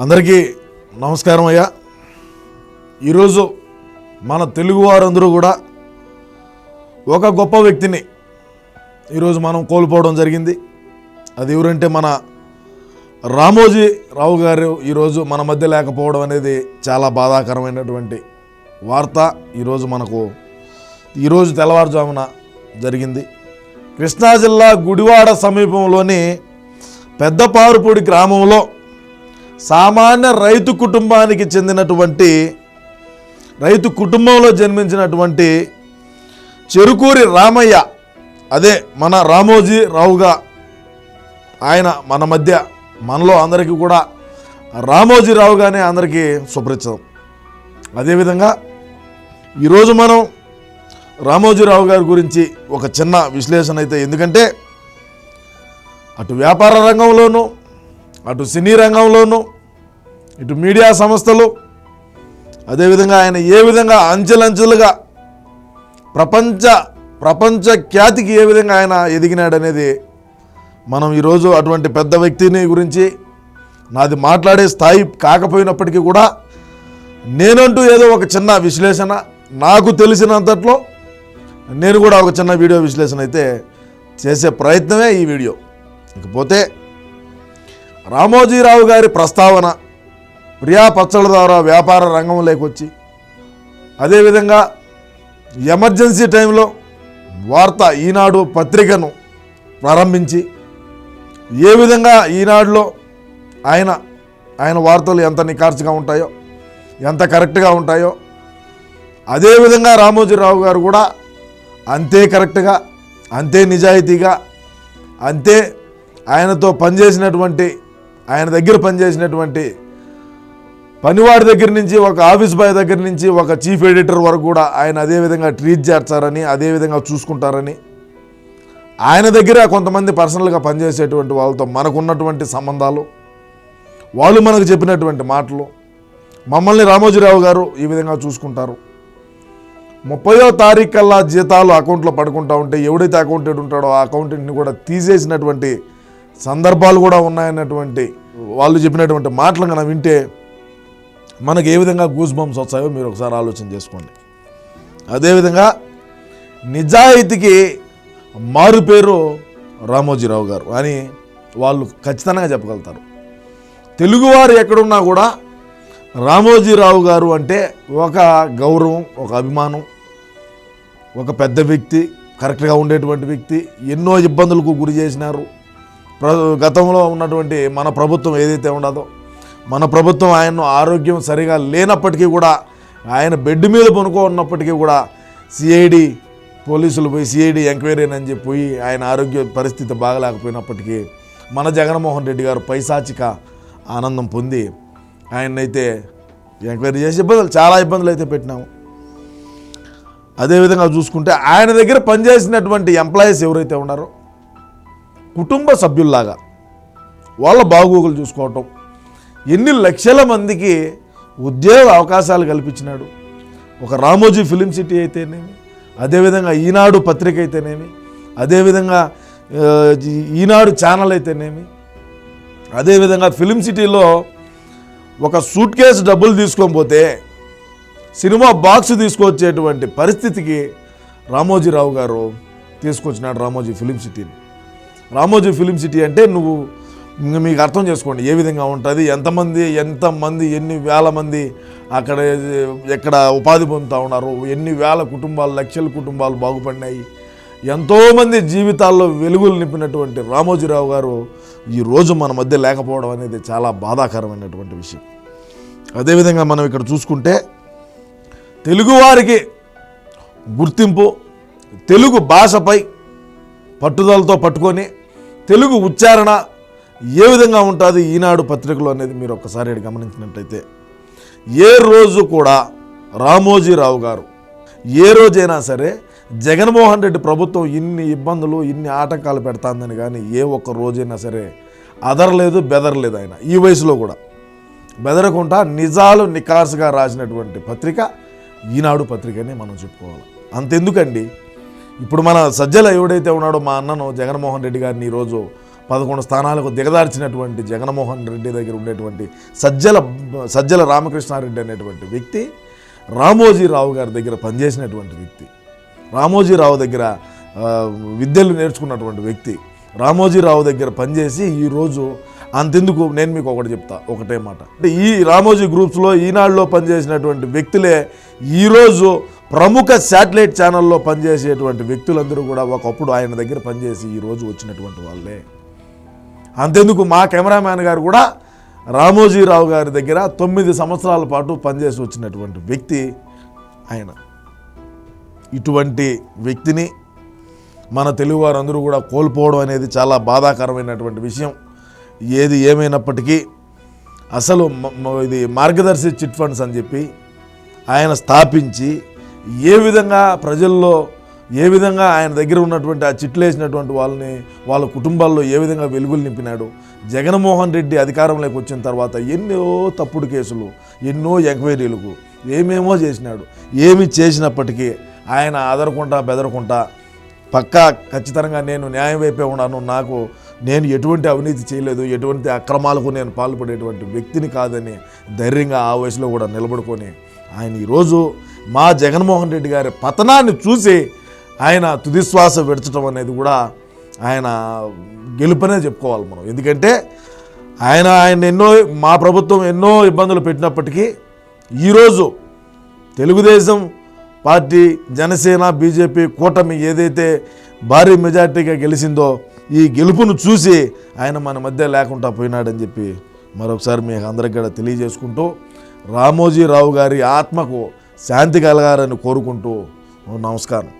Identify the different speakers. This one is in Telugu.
Speaker 1: అందరికీ నమస్కారం అయ్యా. ఈరోజు మన తెలుగు వారందరూ కూడా ఒక గొప్ప వ్యక్తిని ఈరోజు మనం కోల్పోవడం జరిగింది. అది ఎవరంటే మన రామోజీ రావు గారు ఈరోజు మన మధ్య లేకపోవడం అనేది చాలా బాధాకరమైనటువంటి వార్త ఈరోజు మనకు ఈరోజు తెల్లవారుజామున జరిగింది. కృష్ణా జిల్లా గుడివాడ సమీపంలోని పెద్దపారుపూడి గ్రామంలో సామాన్య రైతు కుటుంబానికి చెందినటువంటి రైతు కుటుంబంలో జన్మించినటువంటి చెరుకూరి రామయ్య అదే మన రామోజీ రావుగా ఆయన మన మధ్య మనలో అందరికీ కూడా రామోజీ రావుగానే అందరికీ సుపరిచితం అదేవిధంగా ఈరోజు మనం రామోజీరావు గారి గురించి ఒక చిన్న విశ్లేషణ అయితే ఎందుకంటే అటు వ్యాపార రంగంలోనూ అటు సినీ రంగంలోనూ ఇటు మీడియా సంస్థలు అదేవిధంగా ఆయన ఏ విధంగా అంచెలంచెలుగా ప్రపంచ ప్రపంచ ఖ్యాతికి ఏ విధంగా ఆయన ఎదిగినాడనేది మనం ఈరోజు అటువంటి పెద్ద వ్యక్తిని గురించి నాది మాట్లాడే స్థాయి కాకపోయినప్పటికీ కూడా నేనంటూ ఏదో ఒక చిన్న విశ్లేషణ నాకు తెలిసినంతట్లో నేను కూడా ఒక చిన్న వీడియో విశ్లేషణ అయితే చేసే ప్రయత్నమే ఈ వీడియో. ఇకపోతే రామోజీరావు గారి ప్రస్తావన ప్రియా పచ్చళ్ళ ద్వారా వ్యాపార రంగంలోకి వచ్చి అదేవిధంగా ఎమర్జెన్సీ టైంలో వార్త ఈనాడు పత్రికను ప్రారంభించి ఏ విధంగా ఈనాడులో ఆయన ఆయన వార్తలు ఎంత నికార్చుగా ఉంటాయో ఎంత కరెక్ట్గా ఉంటాయో అదేవిధంగా రామోజీరావు గారు కూడా అంతే కరెక్ట్గా అంతే నిజాయితీగా అంతే ఆయనతో పనిచేసినటువంటి ఆయన దగ్గర పనిచేసినటువంటి పనివాడి దగ్గర నుంచి ఒక ఆఫీస్ బాయ్ దగ్గర నుంచి ఒక చీఫ్ ఎడిటర్ వరకు కూడా ఆయన అదే విధంగా ట్రీట్ చేస్తారని అదే విధంగా చూసుకుంటారని ఆయన దగ్గర కొంతమంది పర్సనల్గా పనిచేసేటువంటి వాళ్ళతో మనకున్నటువంటి సంబంధాలు వాళ్ళు మనకు చెప్పినటువంటి మాటలు మమ్మల్ని రామోజీరావు గారు ఈ విధంగా చూసుకుంటారు. ముప్పయో తారీఖు కల్లా జీతాలు అకౌంట్లో పడుకుంటా ఉంటే ఎవడైతే అకౌంటెంట్ ఉంటాడో ఆ అకౌంటెంట్ని కూడా తీసేసినటువంటి సందర్భాలు కూడా ఉన్నాయన్నటువంటి వాళ్ళు చెప్పినటువంటి మాటలు కనుక వింటే మనకు ఏ విధంగా గూస్ బంప్స్ వస్తాయో మీరు ఒకసారి ఆలోచన చేసుకోండి. అదేవిధంగా నిజాయితీకి మారు పేరు రామోజీరావు గారు. అని వాళ్ళు ఖచ్చితంగా చెప్పగలుగుతారు. తెలుగువారు ఎక్కడున్నా కూడా రామోజీరావు గారు అంటే ఒక గౌరవం ఒక అభిమానం ఒక పెద్ద వ్యక్తి కరెక్ట్గా ఉండేటువంటి వ్యక్తి ఎన్నో ఇబ్బందులకు గురి చేసినారు. గతంలో ఉన్నటువంటి మన ప్రభుత్వం ఏదైతే ఉండదో మన ప్రభుత్వం ఆయన్ను ఆరోగ్యం సరిగా లేనప్పటికీ కూడా ఆయన బెడ్ మీద పనుకో ఉన్నప్పటికీ కూడా సిఐడి పోలీసులు పోయి సిఐడి ఎంక్వైరీ అని చెప్పి ఆయన ఆరోగ్య పరిస్థితి బాగలేకపోయినప్పటికీ మన జగన్మోహన్ రెడ్డి గారు పైశాచిక ఆనందం పొంది ఆయన్నైతే ఎంక్వైరీ చేసి ఇబ్బందులు చాలా ఇబ్బందులు అయితే పెట్టినాము. అదేవిధంగా చూసుకుంటే ఆయన దగ్గర పనిచేసినటువంటి ఎంప్లాయీస్ ఎవరైతే ఉన్నారో కుటుంబ సభ్యుల్లాగా వాళ్ళ బాగోగులు చూసుకోవటం. ఎన్ని లక్షల మందికి ఉద్యోగ అవకాశాలు కల్పించినాడు. ఒక రామోజీ ఫిలిం సిటీ అయితేనేమి అదేవిధంగా ఈనాడు పత్రిక అయితేనేమి అదేవిధంగా ఈనాడు ఛానల్ అయితేనేమి అదేవిధంగా ఫిలిం సిటీలో ఒక సూట్ కేసు డబ్బులు తీసుకొని పోతే సినిమా బాక్స్ తీసుకొచ్చేటువంటి పరిస్థితికి రామోజీరావు గారు తీసుకొచ్చినాడు రామోజీ ఫిలిం సిటీని. రామోజీ ఫిలిం సిటీ అంటే నువ్వు మీకు అర్థం చేసుకోండి ఏ విధంగా ఉంటుంది ఎంతమంది ఎంతమంది ఎన్ని వేల మంది అక్కడ ఎక్కడ ఉపాధి పొందుతూ ఉన్నారు ఎన్ని వేల కుటుంబాలు లక్షల కుటుంబాలు బాగుపడినాయి. ఎంతోమంది జీవితాల్లో వెలుగులు నింపినటువంటి రామోజీరావు గారు ఈ రోజు మన మధ్య లేకపోవడం అనేది చాలా బాధాకరమైనటువంటి విషయం. అదేవిధంగా మనం ఇక్కడ చూసుకుంటే తెలుగువారికి గుర్తింపు తెలుగు భాషపై పట్టుదలతో పట్టుకొని తెలుగు ఉచ్చారణ ఏ విధంగా ఉంటుంది ఈనాడు పత్రికలో అనేది మీరు ఒక్కసారి గమనించినట్లయితే గమనించినట్టయితే ఏ రోజు కూడా రామోజీరావు గారు ఏ రోజైనా సరే జగన్మోహన్ రెడ్డి ప్రభుత్వం ఇన్ని ఇబ్బందులు ఇన్ని ఆటంకాలు పెడతాందని కానీ ఏ ఒక్క రోజైనా సరే అదరలేదు బెదరలేదు ఆయన. ఈ వయసులో కూడా బెదరకుండా నిజాలు నికార్సుగా రాసినటువంటి పత్రిక ఈనాడు పత్రికనే మనం చెప్పుకోవాలి. అంతెందుకండి? ఇప్పుడు మన సజ్జల ఎవడైతే ఉన్నాడో మా అన్నను జగన్మోహన్ రెడ్డి గారిని ఈరోజు పదకొండు స్థానాలకు దిగదార్చినటువంటి జగన్మోహన్ రెడ్డి దగ్గర ఉండేటువంటి సజ్జల సజ్జల రామకృష్ణారెడ్డి అనేటువంటి వ్యక్తి రామోజీరావు గారి దగ్గర పనిచేసినటువంటి వ్యక్తి రామోజీరావు దగ్గర విద్యలు నేర్చుకున్నటువంటి వ్యక్తి రామోజీరావు దగ్గర పనిచేసి ఈరోజు అంతెందుకు నేను మీకు ఒకటి చెప్తా ఒకటే మాట. అంటే ఈ రామోజీ గ్రూప్స్లో ఈనాడులో పనిచేసినటువంటి వ్యక్తులే ఈరోజు ప్రముఖ శాటిలైట్ ఛానల్లో పనిచేసేటువంటి వ్యక్తులందరూ కూడా ఒకప్పుడు ఆయన దగ్గర పనిచేసి ఈరోజు వచ్చినటువంటి వాళ్ళే. అంతెందుకు మా కెమెరామ్యాన్ గారు కూడా రామోజీరావు గారి దగ్గర తొమ్మిది సంవత్సరాల పాటు పనిచేసి వచ్చినటువంటి వ్యక్తి ఆయన. ఇటువంటి వ్యక్తిని మన తెలుగువారందరూ కూడా కోల్పోవడం అనేది చాలా బాధాకరమైనటువంటి విషయం. ఏది ఏమైనప్పటికీ అసలు ఇది మార్గదర్శి చిట్ ఫండ్స్ అని చెప్పి ఆయన స్థాపించి ఏ విధంగా ప్రజల్లో ఏ విధంగా ఆయన దగ్గర ఉన్నటువంటి ఆ చిట్లేసినటువంటి వాళ్ళని వాళ్ళ కుటుంబాల్లో ఏ విధంగా వెలుగులు నింపినాడు జగన్మోహన్ రెడ్డి అధికారంలోకి వచ్చిన తర్వాత ఎన్నో తప్పుడు కేసులు ఎన్నో ఎంక్వైరీలకు ఏమేమో చేసినాడు ఏమి చేసినప్పటికీ ఆయన ఆదరకుండా బెదరకుంటా పక్కా ఖచ్చితంగా నేను న్యాయం వైపే ఉన్నాను నాకు నేను ఎటువంటి అవినీతి చేయలేదు ఎటువంటి అక్రమాలకు నేను పాల్పడేటువంటి వ్యక్తిని కాదని ధైర్యంగా ఆ వయసులో కూడా నిలబడుకొని ఆయన ఈరోజు మా జగన్మోహన్ రెడ్డి గారి పతనాన్ని చూసి ఆయన తుదిశ్వాస విడచడం అనేది కూడా ఆయన గెలుపనే చెప్పుకోవాలి మనం. ఎందుకంటే ఆయన ఆయన ఎన్నో మా ప్రభుత్వం ఎన్నో ఇబ్బందులు పెట్టినప్పటికీ ఈరోజు తెలుగుదేశం పార్టీ జనసేన బీజేపీ కూటమి ఏదైతే భారీ మెజార్టీగా గెలిచిందో ఈ గెలుపును చూసి ఆయన మన మధ్య లేకుండా పోయినాడని చెప్పి మరొకసారి మీకు అందరికి కూడా తెలియజేసుకుంటూ రామోజీరావు గారి ఆత్మకు శాంతి కలగాలని కోరుకుంటూ నమస్కారం.